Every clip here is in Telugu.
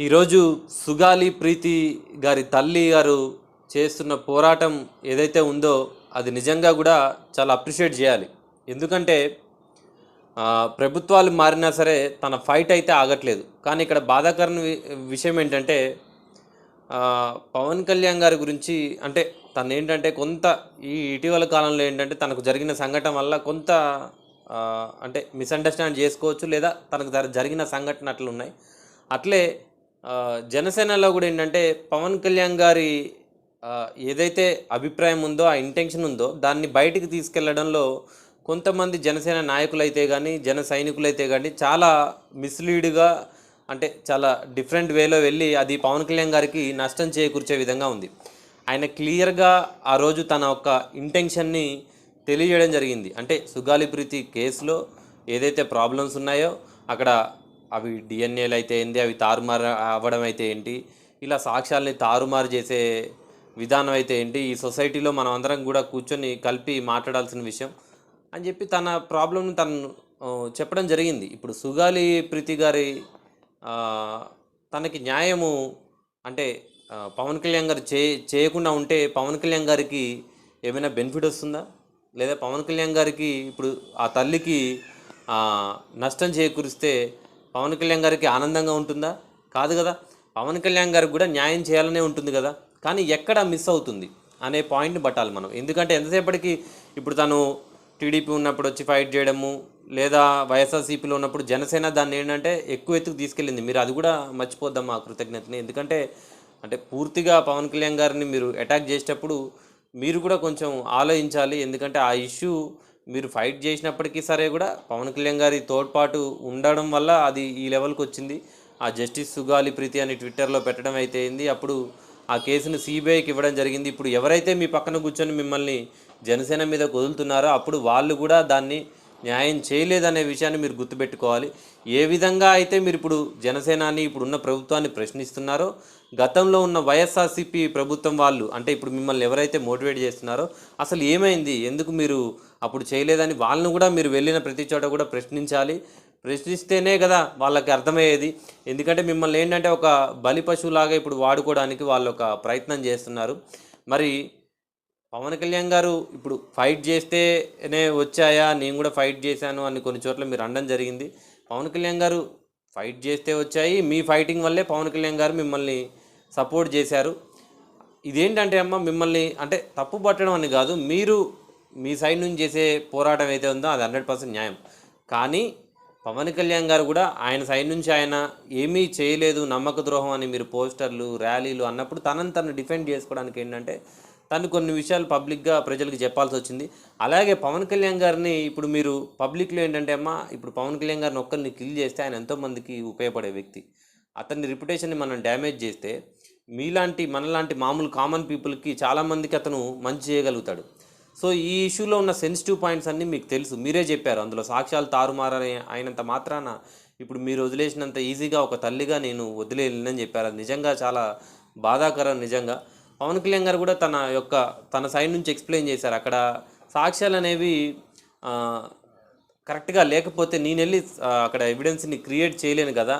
ఈరోజు సుగాలి ప్రీతి గారి తల్లి గారు చేస్తున్న పోరాటం ఏదైతే ఉందో అది నిజంగా కూడా చాలా అప్రిషియేట్ చేయాలి. ఎందుకంటే ప్రభుత్వాలు మారినా సరే తన ఫైట్ అయితే ఆగట్లేదు. కానీ ఇక్కడ బాధాకరణ వి- విషయం ఏంటంటే పవన్ కళ్యాణ్ గారి గురించి అంటే తను ఏంటంటే కొంత ఈ ఇటీవల కాలంలో ఏంటంటే తనకు జరిగిన సంఘటన వల్ల కొంత అంటే మిస్అండర్స్టాండ్ చేసుకోవచ్చు లేదా తనకు జరిగిన సంఘటన అట్లున్నాయి. అట్లే జనసేనలో కూడా ఏంటంటే పవన్ కళ్యాణ్ గారి ఏదైతే అభిప్రాయం ఉందో ఆ ఇంటెన్షన్ ఉందో దాన్ని బయటికి తీసుకెళ్ళడంలో కొంతమంది జనసేన నాయకులైతే కానీ జన సైనికులైతే కానీ చాలా మిస్లీడ్గా అంటే చాలా డిఫరెంట్ వేలో వెళ్ళి అది పవన్ కళ్యాణ్ గారికి నష్టం చేకూర్చే విధంగా ఉంది. ఆయన క్లియర్గా ఆ రోజు తన యొక్క ఇంటెన్షన్ని తెలియజేయడం జరిగింది. అంటే సుగాలి ప్రీతి కేసులో ఏదైతే ప్రాబ్లమ్స్ ఉన్నాయో అక్కడ అవి డిఎన్ఏలు అయితే ఏంటి అవి తారుమారు అవ్వడం అయితే ఏంటి? ఇలా సాక్ష్యాల్ని తారుమారు చేసే విధానం అయితే ఏంటి? ఈ సొసైటీలో మనం అందరం కూడా కూర్చొని కలిపి మాట్లాడాల్సిన విషయం అని చెప్పి తన ప్రాబ్లమ్ని తను చెప్పడం జరిగింది. ఇప్పుడు సుగాలి ప్రీతి గారి తనకి న్యాయము అంటే పవన్ కళ్యాణ్ గారు చే చేయకుండా ఉంటే పవన్ కళ్యాణ్ గారికి ఏమైనా బెనిఫిట్ వస్తుందా? లేదా పవన్ కళ్యాణ్ గారికి ఇప్పుడు ఆ తల్లికి నష్టం చేకూరిస్తే పవన్ కళ్యాణ్ గారికి ఆనందంగా ఉంటుందా? కాదు కదా. పవన్ కళ్యాణ్ గారికి కూడా న్యాయం చేయాలనే ఉంటుంది కదా. కానీ ఎక్కడ మిస్ అవుతుంది అనే పాయింట్ని పట్టాలి మనం. ఎందుకంటే ఎంతసేపటికి ఇప్పుడు తను టీడీపీ ఉన్నప్పుడు వచ్చి ఫైట్ చేయడము లేదా వైఎస్ఆర్సీపీలో ఉన్నప్పుడు జనసేన దాన్ని ఏంటంటే ఎక్కువ ఎత్తుకు తీసుకెళ్ళింది. మీరు అది కూడా మర్చిపోద్దాం ఆ కృతజ్ఞతని. ఎందుకంటే అంటే పూర్తిగా పవన్ కళ్యాణ్ గారిని మీరు అటాక్ చేసేటప్పుడు మీరు కూడా కొంచెం ఆలోచించాలి. ఎందుకంటే ఆ ఇష్యూ మీరు ఫైట్ చేసినప్పటికీ సరే కూడా పవన్ కళ్యాణ్ గారి తోడ్పాటు ఉండడం వల్ల అది ఈ లెవెల్కి వచ్చింది. ఆ జస్టిస్ సుగాలి ప్రీతి అని ట్విట్టర్లో పెట్టడం అయితే అయింది అప్పుడు ఆ కేసును సిబిఐకి ఇవ్వడం జరిగింది. ఇప్పుడు ఎవరైతే మీ పక్కన కూర్చొని మిమ్మల్ని జనసేన మీద వదులుతున్నారో అప్పుడు వాళ్ళు కూడా దాన్ని న్యాయం చేయలేదనే విషయాన్ని మీరు గుర్తుపెట్టుకోవాలి. ఏ విధంగా అయితే మీరు ఇప్పుడు జనసేనాని ఇప్పుడున్న ప్రభుత్వాన్ని ప్రశ్నిస్తున్నారో గతంలో ఉన్న వైఎస్ఆర్సీపీ ప్రభుత్వం వాళ్ళు అంటే ఇప్పుడు మిమ్మల్ని ఎవరైతే మోటివేట్ చేస్తున్నారో అసలు ఏమైంది? ఎందుకు మీరు అప్పుడు చేయలేదని వాళ్ళని కూడా మీరు వెళ్ళిన ప్రతి చోట కూడా ప్రశ్నించాలి. ప్రశ్నిస్తేనే కదా వాళ్ళకి అర్థమయ్యేది. ఎందుకంటే మిమ్మల్ని ఏంటంటే ఒక బలి పశువులాగా ఇప్పుడు వాడుకోవడానికి వాళ్ళు ఒక ప్రయత్నం చేస్తున్నారు. మరి పవన్ కళ్యాణ్ గారు ఇప్పుడు ఫైట్ చేస్తేనే వచ్చాయా? నేను కూడా ఫైట్ చేశాను అని కొన్ని చోట్ల మీరు అనడం జరిగింది. పవన్ కళ్యాణ్ గారు ఫైట్ చేస్తే వచ్చాయి. మీ ఫైటింగ్ వల్లే పవన్ కళ్యాణ్ గారు మిమ్మల్ని సపోర్ట్ చేశారు. ఇదేంటంటే అమ్మ మిమ్మల్ని అంటే తప్పు పట్టడం అని కాదు మీరు మీ సైడ్ నుంచి చేసే పోరాటం అయితే ఉందో అది హండ్రెడ్ పర్సెంట్ న్యాయం. కానీ పవన్ కళ్యాణ్ గారు కూడా ఆయన సైడ్ నుంచి ఆయన ఏమీ చేయలేదు నమ్మక ద్రోహం అని మీరు పోస్టర్లు ర్యాలీలు అన్నప్పుడు తనని తను డిఫెండ్ చేసుకోవడానికి ఏంటంటే తను కొన్ని విషయాలు పబ్లిక్గా ప్రజలకు చెప్పాల్సి వచ్చింది అలాగే పవన్ కళ్యాణ్ గారిని ఇప్పుడు మీరు పబ్లిక్లో ఏంటంటే అమ్మా ఇప్పుడు పవన్ కళ్యాణ్ గారిని ఒక్కరిని కిల్ చేస్తే ఆయన ఎంతోమందికి ఉపయోగపడే వ్యక్తి. అతని రిప్యుటేషన్ని మనం డ్యామేజ్ చేస్తే మీలాంటి మనలాంటి మామూలు కామన్ పీపుల్కి చాలామందికి అతను మంచి చేయగలుగుతాడు. సో ఈ ఇష్యూలో ఉన్న సెన్సిటివ్ పాయింట్స్ అన్నీ మీకు తెలుసు. మీరే చెప్పారు. అందులో సాక్ష్యాలు తారుమారని అయినంత మాత్రాన ఇప్పుడు మీరు వదిలేసినంత ఈజీగా ఒక తల్లిగా నేను వదిలేయలేనని చెప్పారు. అది నిజంగా చాలా బాధాకరం నిజంగా. పవన్ కళ్యాణ్ గారు కూడా తన యొక్క తన సైడ్ నుంచి ఎక్స్ప్లెయిన్ చేశారు. అక్కడ సాక్ష్యాలు అనేవి కరెక్ట్గా లేకపోతే నేను వెళ్ళి అక్కడ ఎవిడెన్స్ని క్రియేట్ చేయలేను కదా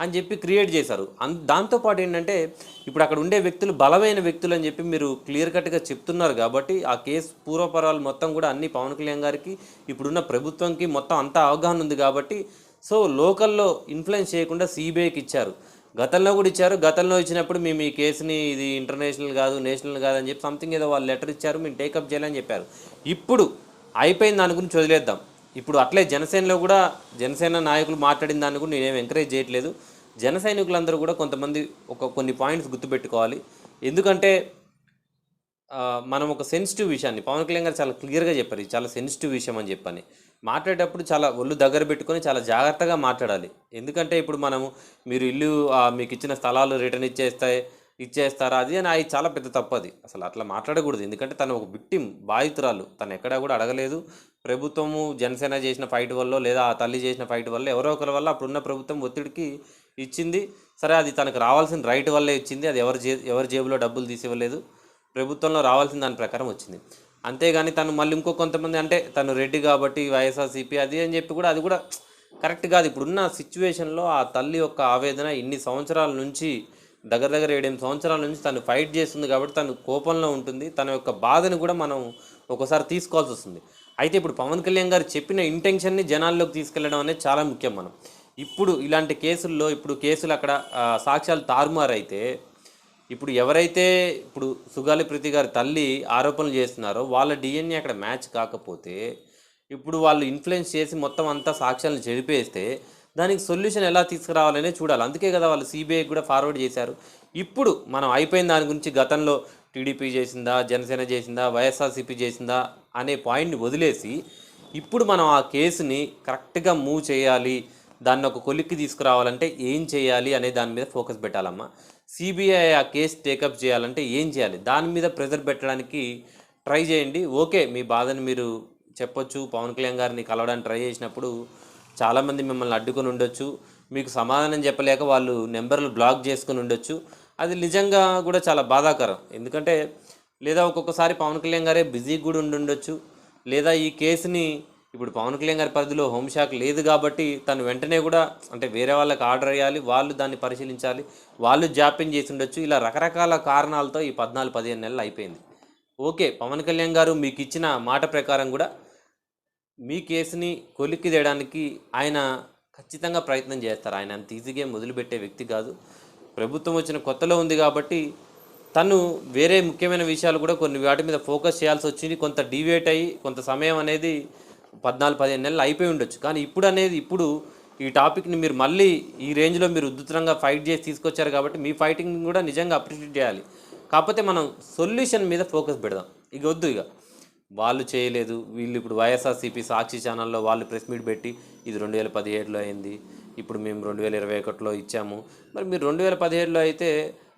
అని చెప్పి క్రియేట్ చేశారు. అన్ దాంతోపాటు ఏంటంటే ఇప్పుడు అక్కడ ఉండే వ్యక్తులు బలమైన వ్యక్తులు అని చెప్పి మీరు క్లియర్ కట్గా చెప్తున్నారు కాబట్టి ఆ కేసు పూర్వపరాలు మొత్తం కూడా అన్ని పవన్ కళ్యాణ్ గారికి ఇప్పుడున్న ప్రభుత్వంకి మొత్తం అంతా అవగాహన ఉంది కాబట్టి సో లోకల్లో ఇన్ఫ్లుయెన్స్ చేయకుండా సిబిఐకి ఇచ్చారు. గతంలో కూడా ఇచ్చారు. గతంలో ఇచ్చినప్పుడు మేము ఈ కేసుని ఇది ఇంటర్నేషనల్ కాదు నేషనల్ కాదు అని చెప్పి సంథింగ్ ఏదో వాళ్ళు లెటర్ ఇచ్చారు. మేము టేకప్ చేయాలని చెప్పారు. ఇప్పుడు అయిపోయింది దాని గురించి వదిలేద్దాం. ఇప్పుడు అట్లే జనసేనలో కూడా జనసేన నాయకులు మాట్లాడిన దాన్ని కూడా నేనేం ఎంకరేజ్ చేయట్లేదు. జన సైనికులందరూ కూడా కొంతమంది ఒక కొన్ని పాయింట్స్ గుర్తుపెట్టుకోవాలి. ఎందుకంటే మనం ఒక సెన్సిటివ్ విషయాన్ని పవన్ కళ్యాణ్ గారు చాలా క్లియర్గా చెప్పారు. ఇది చాలా సెన్సిటివ్ విషయం అని చెప్పని. మాట్లాడేటప్పుడు చాలా ఒళ్ళు దగ్గర పెట్టుకొని చాలా జాగ్రత్తగా మాట్లాడాలి. ఎందుకంటే ఇప్పుడు మనము మీరు ఇల్లు మీకు ఇచ్చిన స్థలాలు రిటర్న్ ఇచ్చేస్తాయి ఇచ్చేస్తారా? అది అని అది చాలా పెద్ద తప్పు అది. అసలు అట్లా మాట్లాడకూడదు. ఎందుకంటే తను ఒక విక్టిమ్ బాధితురాలు. తను ఎక్కడా కూడా అడగలేదు. ప్రభుత్వము జనసేన చేసిన ఫైట్ వల్ల లేదా ఆ తల్లి చేసిన ఫైట్ వల్ల ఎవరో ఒకరి వల్ల అప్పుడున్న ప్రభుత్వం ఒత్తిడికి ఇచ్చింది. సరే అది తనకు రావాల్సిన రైట్ వల్లే ఇచ్చింది. అది ఎవరి జే ఎవరి జేబులో డబ్బులు తీసివ్వలేదు. ప్రభుత్వంలో రావాల్సిన దాని ప్రకారం వచ్చింది. అంతేగాని తను మళ్ళీ ఇంకో కొంతమంది అంటే తను రెడ్డి కాబట్టి వైఎస్ఆర్సీపీ అది అని చెప్పి కూడా అది కూడా కరెక్ట్ కాదు. ఇప్పుడున్న సిచ్యువేషన్లో ఆ తల్లి యొక్క ఆవేదన ఇన్ని సంవత్సరాల నుంచి దగ్గర దగ్గర ఏడెనిమిది సంవత్సరాల నుంచి తను ఫైట్ చేస్తుంది కాబట్టి తను కోపంలో ఉంటుంది. తన యొక్క బాధను కూడా మనం ఒకసారి తీసుకోవాల్సి వస్తుంది. అయితే ఇప్పుడు పవన్ కళ్యాణ్ గారు చెప్పిన ఇంటెన్షన్ని జనాల్లోకి తీసుకెళ్ళడం అనేది చాలా ముఖ్యం మనం. ఇప్పుడు ఇలాంటి కేసుల్లో ఇప్పుడు కేసులు అక్కడ సాక్ష్యాలు సాక్ష్యాలు తారుమారైతే ఇప్పుడు ఎవరైతే ఇప్పుడు సుగాలి ప్రీతి గారి తల్లి ఆరోపణలు చేస్తున్నారో వాళ్ళ డిఎన్ఏ అక్కడ మ్యాచ్ కాకపోతే ఇప్పుడు వాళ్ళు ఇన్ఫ్లుయెన్స్ చేసి మొత్తం అంతా సాక్ష్యాలను చెడిపేస్తే దానికి సొల్యూషన్ ఎలా తీసుకురావాలనే చూడాలి. అందుకే కదా వాళ్ళు సిబిఐకి కూడా ఫార్వర్డ్ చేశారు. ఇప్పుడు మనం అయిపోయిన దాని గురించి గతంలో టీడీపీ చేసిందా జనసేన చేసిందా వైఎస్ఆర్సీపీ చేసిందా అనే పాయింట్ని వదిలేసి ఇప్పుడు మనం ఆ కేసుని కరెక్ట్గా మూవ్ చేయాలి దాన్ని ఒక కొలిక్కి తీసుకురావాలంటే ఏం చేయాలి అనే దాని మీద ఫోకస్ పెట్టాలమ్మా. సిబిఐ ఆ కేసు టేకప్ చేయాలంటే ఏం చేయాలి? దాని మీద ప్రెజర్ పెట్టడానికి ట్రై చేయండి. ఓకే మీ బాధను మీరు చెప్పొచ్చు. పవన్ కళ్యాణ్ గారిని కలవడానికి ట్రై చేసినప్పుడు చాలామంది మిమ్మల్ని అడ్డుకొని ఉండొచ్చు. మీకు సమాధానం చెప్పలేక వాళ్ళు నెంబర్లు బ్లాక్ చేసుకుని ఉండొచ్చు. అది నిజంగా కూడా చాలా బాధాకరం. ఎందుకంటే లేదా ఒక్కొక్కసారి పవన్ కళ్యాణ్ గారే బిజీ కూడా ఉండి ఉండొచ్చు. లేదా ఈ కేసుని ఇప్పుడు పవన్ కళ్యాణ్ గారి పరిధిలో హోంశాఖ లేదు కాబట్టి తను వెంటనే కూడా అంటే వేరే వాళ్ళకి ఆర్డర్ అయ్యాలి వాళ్ళు దాన్ని పరిశీలించాలి వాళ్ళు జాప్యం చేసి ఉండొచ్చు. ఇలా రకరకాల కారణాలతో ఈ పద్నాలుగు పదిహేను నెలలు అయిపోయింది. ఓకే పవన్ కళ్యాణ్ గారు మీకు ఇచ్చిన మాట ప్రకారం కూడా మీ కేసుని కొలిక్కిదేయడానికి ఆయన ఖచ్చితంగా ప్రయత్నం చేస్తారు. ఆయన అంత ఈజీగా మొదలుపెట్టే వ్యక్తి కాదు. ప్రభుత్వం వచ్చిన కొత్తలో ఉంది కాబట్టి తను వేరే ముఖ్యమైన విషయాలు కూడా కొన్ని వాటి మీద ఫోకస్ చేయాల్సి వచ్చింది. కొంత డివేట్ అయ్యి కొంత సమయం అనేది పద్నాలుగు పదిహేను నెలలు అయిపోయి ఉండొచ్చు. కానీ ఇప్పుడు అనేది ఇప్పుడు ఈ టాపిక్ని మీరు మళ్ళీ ఈ రేంజ్లో మీరు ఉద్ధృతంగా ఫైట్ చేసి తీసుకొచ్చారు కాబట్టి మీ ఫైటింగ్ కూడా నిజంగా అప్రిషియేట్ చేయాలి. కాకపోతే మనం సొల్యూషన్ మీద ఫోకస్ పెడదాం. ఇక వద్దు ఇక. వాళ్ళు చేయలేదు. వీళ్ళు ఇప్పుడు వైఎస్ఆర్సీపీ సాక్షి ఛానల్లో వాళ్ళు ప్రెస్ మీట్ పెట్టి ఇది రెండు వేల పదిహేడులో అయింది. ఇప్పుడు మేము రెండు వేల ఇరవై ఒకటిలో ఇచ్చాము. మరి మీరు రెండు వేల పదిహేడులో అయితే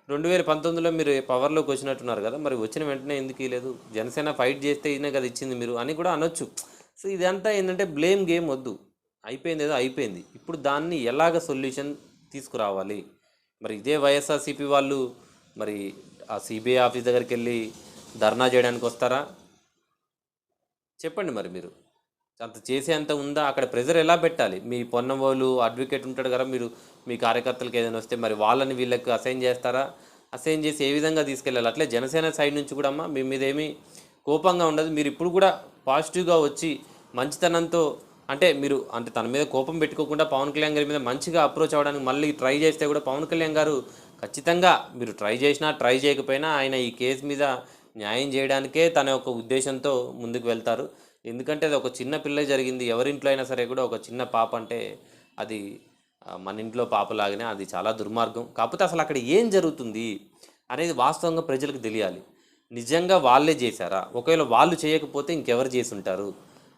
రెండు వేల పంతొమ్మిదిలో మీరు పవర్లోకి వచ్చినట్టున్నారు కదా. మరి వచ్చిన వెంటనే ఎందుకు లేదు జనసేన ఫైట్ చేస్తే ఇదే కదా ఇచ్చింది మీరు అని కూడా అనొచ్చు. సో ఇదంతా ఏంటంటే బ్లేమ్ గేమ్ వద్దు. అయిపోయింది ఏదో అయిపోయింది. ఇప్పుడు దాన్ని ఎలాగ సొల్యూషన్ తీసుకురావాలి? మరి ఇదే వైఎస్ఆర్సీపీ వాళ్ళు మరి ఆ సిబిఐ ఆఫీస్ దగ్గరికి వెళ్ళి ధర్నా చేయడానికి వస్తారా? చెప్పండి మరి మీరు. అంత చేసే అంత ఉందా? అక్కడ ప్రెజర్ ఎలా పెట్టాలి? మీ పొన్నవాళ్ళు అడ్వకేట్ ఉంటాడు కదా మీరు మీ కార్యకర్తలకు ఏదైనా వస్తే మరి వాళ్ళని వీళ్ళకి అసైన్ చేస్తారా? అసైన్ చేసి ఏ విధంగా తీసుకెళ్ళాలి? అట్లే జనసేన సైడ్ నుంచి కూడా అమ్మ మీ మీద ఏమీ కోపంగా ఉండదు. మీరు ఇప్పుడు కూడా పాజిటివ్గా వచ్చి మంచితనంతో అంటే మీరు అంటే తన మీద కోపం పెట్టుకోకుండా పవన్ కళ్యాణ్ గారి మీద మంచిగా అప్రోచ్ అవ్వడానికి మళ్ళీ ట్రై చేస్తే కూడా పవన్ కళ్యాణ్ గారు ఖచ్చితంగా మీరు ట్రై చేసినా ట్రై చేయకపోయినా ఆయన ఈ కేసు మీద న్యాయం చేయడానికే తన యొక్క ఉద్దేశంతో ముందుకు వెళ్తారు. ఎందుకంటే అది ఒక చిన్న పిల్ల జరిగింది. ఎవరింట్లో అయినా సరే కూడా ఒక చిన్న పాప అంటే అది మన ఇంట్లో పాపలాగానే అది చాలా దుర్మార్గం. కాకపోతే అసలు అక్కడ ఏం జరుగుతుంది అనేది వాస్తవంగా ప్రజలకు తెలియాలి. నిజంగా వాళ్ళే చేశారా? ఒకవేళ వాళ్ళు చేయకపోతే ఇంకెవరు చేసి ఉంటారు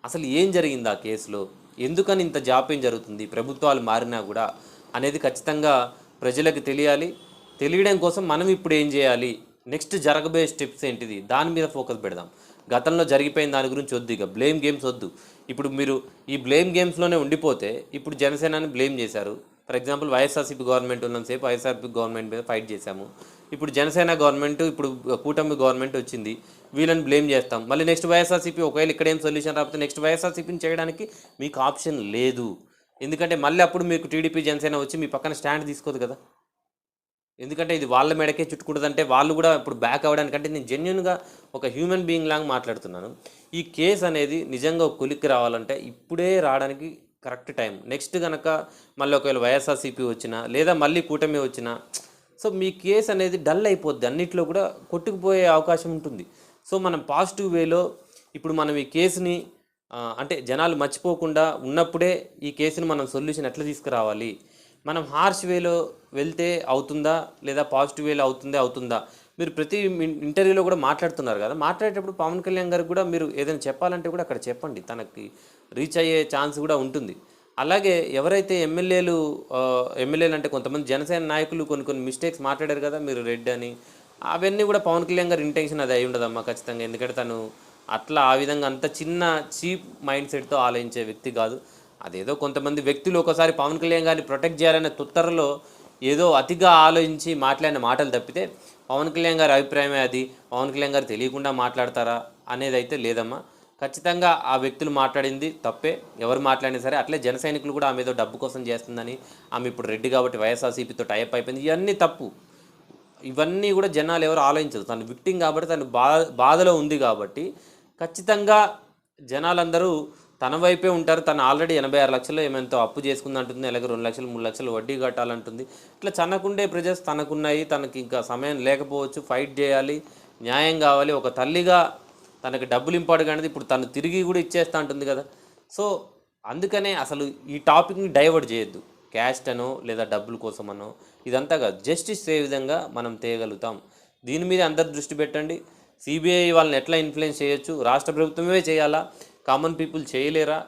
అసలు ఏం జరిగింది ఆ కేసులో? ఎందుకని ఇంత జాప్యం జరుగుతుంది? ప్రభుత్వాలు మారినా కూడా అనేది ఖచ్చితంగా ప్రజలకు తెలియాలి. తెలియడం కోసం మనం ఇప్పుడు ఏం చేయాలి? నెక్స్ట్ జరగబోయే స్టెప్స్ ఏంటిది? దాని మీద ఫోకస్ పెడదాం. గతంలో జరిగిపోయిన దాని గురించి వద్దు ఇక. బ్లేమ్ గేమ్స్ వద్దు. ఇప్పుడు మీరు ఈ బ్లేమ్ గేమ్స్లోనే ఉండిపోతే ఇప్పుడు జనసేనని బ్లేమ్ చేశారు. ఫర్ ఎగ్జాంపుల్ వైఎస్ఆర్సీపీ గవర్నమెంట్ ఉన్నంతసేపు వైఎస్ఆర్సీపీ గవర్నమెంట్ మీద ఫైట్ చేశాము. ఇప్పుడు జనసేన గవర్నమెంట్ ఇప్పుడు కూటమి గవర్నమెంట్ వచ్చింది. వీళ్ళని బ్లేమ్ చేస్తాం. మళ్ళీ నెక్స్ట్ వైఎస్ఆర్సీపీ ఒకవేళ ఇక్కడ ఏం సొల్యూషన్ రాకపోతే నెక్స్ట్ వైఎస్ఆర్సీపీని చేయడానికి మీకు ఆప్షన్ లేదు. ఎందుకంటే మళ్ళీ అప్పుడు మీకు టీడీపీ జనసేన వచ్చి మీ పక్కన స్టాండ్ తీసుకోదు కదా. ఎందుకంటే ఇది వాళ్ళ మెడకే చుట్టుకుంటుందంటే వాళ్ళు కూడా ఇప్పుడు బ్యాక్ అవ్వడానికంటే నేను జెన్యున్గా ఒక హ్యూమన్ బీయింగ్ లాగా మాట్లాడుతున్నాను. ఈ కేసు అనేది నిజంగా ఒక కొలిక్కి రావాలంటే ఇప్పుడే రావడానికి కరెక్ట్ టైం. నెక్స్ట్ కనుక మళ్ళీ ఒకవేళ వైఎస్ఆర్సీపీ వచ్చినా లేదా మళ్ళీ కూటమి వచ్చినా సో మీ కేసు అనేది డల్ అయిపోద్ది. అన్నిట్లో కూడా కొట్టుకుపోయే అవకాశం ఉంటుంది. సో మనం పాజిటివ్ వేలో ఇప్పుడు మనం ఈ కేసుని అంటే జనాలు మర్చిపోకుండా ఉన్నప్పుడే ఈ కేసుని మనం సొల్యూషన్ ఎట్లా తీసుకురావాలి? మనం హార్ష్ వేలో వెళ్తే అవుతుందా? లేదా పాజిటివ్ వేలో అవుతుందా అవుతుందా? మీరు ప్రతి ఇంటర్వ్యూలో కూడా మాట్లాడుతున్నారు కదా. మాట్లాడేటప్పుడు పవన్ కళ్యాణ్ గారికి కూడా మీరు ఏదైనా చెప్పాలంటే కూడా అక్కడ చెప్పండి. తనకి రీచ్ అయ్యే ఛాన్స్ కూడా ఉంటుంది. అలాగే ఎవరైతే ఎమ్మెల్యేలు ఎమ్మెల్యేలు అంటే కొంతమంది జనసేన నాయకులు కొన్ని కొన్ని మిస్టేక్స్ మాట్లాడారు కదా మీరు రెడ్ అని అవన్నీ కూడా పవన్ కళ్యాణ్ గారి ఇంటెన్షన్ అది అయి ఉండదమ్మా ఖచ్చితంగా. ఎందుకంటే తను అట్లా ఆ విధంగా అంత చిన్న చీప్ మైండ్ సెట్తో ఆలోచించే వ్యక్తి కాదు. అదేదో కొంతమంది వ్యక్తులు ఒకసారి పవన్ కళ్యాణ్ గారిని ప్రొటెక్ట్ చేయాలనే తుత్తరలో ఏదో అతిగా ఆలోచించి మాట్లాడిన మాటలు తప్పితే పవన్ కళ్యాణ్ గారి అభిప్రాయమే అది. పవన్ కళ్యాణ్ గారు తెలియకుండా మాట్లాడతారా అనేది అయితే లేదమ్మా. ఖచ్చితంగా ఆ వ్యక్తులు మాట్లాడింది తప్పే. ఎవరు మాట్లాడినా సరే అట్లే జన సైనికులు కూడా ఆమె ఏదో డబ్బు కోసం చేస్తుందని ఆమె ఇప్పుడు రెడ్డి కాబట్టి వైఎస్ఆర్సీపీతో టైప్ అయిపోయింది. ఇవన్నీ తప్పు. ఇవన్నీ కూడా జనాలు ఎవరు ఆలోచించదు తను విక్టింగ్ కాబట్టి తను బా బాధలో ఉంది కాబట్టి ఖచ్చితంగా జనాలందరూ తన వైపే ఉంటారు. తను ఆల్రెడీ ఎనభై ఆరు లక్షలు ఏమెంతో అప్పు చేసుకుంది అంటుంది అలాగే రెండు లక్షలు మూడు లక్షలు వడ్డీ కట్టాలంటుంది. ఇట్లా తనకుండే ప్రజెస్ తనకున్నాయి. తనకి ఇంకా సమయం లేకపోవచ్చు. ఫైట్ చేయాలి. న్యాయం కావాలి. ఒక తల్లిగా తనకి డబ్బులు ఇంపార్టెంట్ అనేది ఇప్పుడు తను తిరిగి కూడా ఇచ్చేస్తా ఉంటుంది కదా. సో అందుకనే అసలు ఈ టాపిక్ని డైవర్ట్ చేయొద్దు. క్యాస్ట్ అనో లేదా డబ్బుల కోసమనో ఇదంతా కాదు. జస్టిస్ ఏ విధంగా మనం తేయగలుగుతాం? దీని మీద అందరు దృష్టి పెట్టండి. సిబిఐ వాళ్ళని ఎట్లా ఇన్ఫ్లుయెన్స్ చేయొచ్చు? రాష్ట్ర ప్రభుత్వమే చేయాలా? కామన్ పీపుల్ చేయలేరా?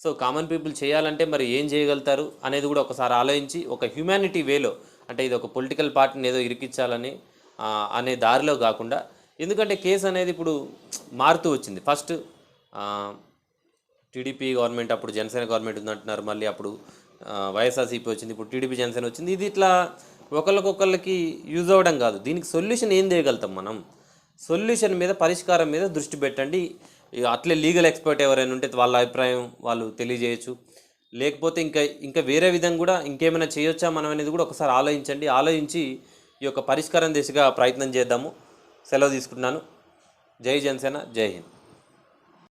సో కామన్ పీపుల్ చేయాలంటే మరి ఏం చేయగలుగుతారు? అనేది కూడా ఒకసారి ఆలోచించి ఒక హ్యుమానిటీ వేలో అంటే ఇది ఒక పొలిటికల్ పార్టీని ఏదో ఇరికించాలని అనే దారిలో కాకుండా ఎందుకంటే కేసు అనేది ఇప్పుడు మారుతూ వచ్చింది. ఫస్ట్ టీడీపీ గవర్నమెంట్ అప్పుడు జనసేన గవర్నమెంట్ ఉందంటున్నారు. మళ్ళీ అప్పుడు వైఎస్ఆర్సీపీ వచ్చింది. ఇప్పుడు టీడీపీ జనసేన వచ్చింది. ఇది ఇట్లా ఒకళ్ళకొకళ్ళకి యూజ్ అవ్వడం కాదు. దీనికి సొల్యూషన్ ఏం చేయగలుగుతాం మనం? సొల్యూషన్ మీద పరిష్కారం మీద దృష్టి పెట్టండి. ఇక అట్లే లీగల్ ఎక్స్పర్ట్ ఎవరైనా ఉంటే వాళ్ళ అభిప్రాయం వాళ్ళు తెలియజేయచ్చు. లేకపోతే ఇంకా ఇంకా వేరే విధంగా కూడా ఇంకేమైనా చేయొచ్చా మనం అనేది కూడా ఒకసారి ఆలోచించండి. ఆలోచించి ఈ యొక్క పరిష్కారం దిశగా ప్రయత్నం చేద్దాము. సెలవు తీసుకుంటున్నాను. జై జనసేన జై హింద్.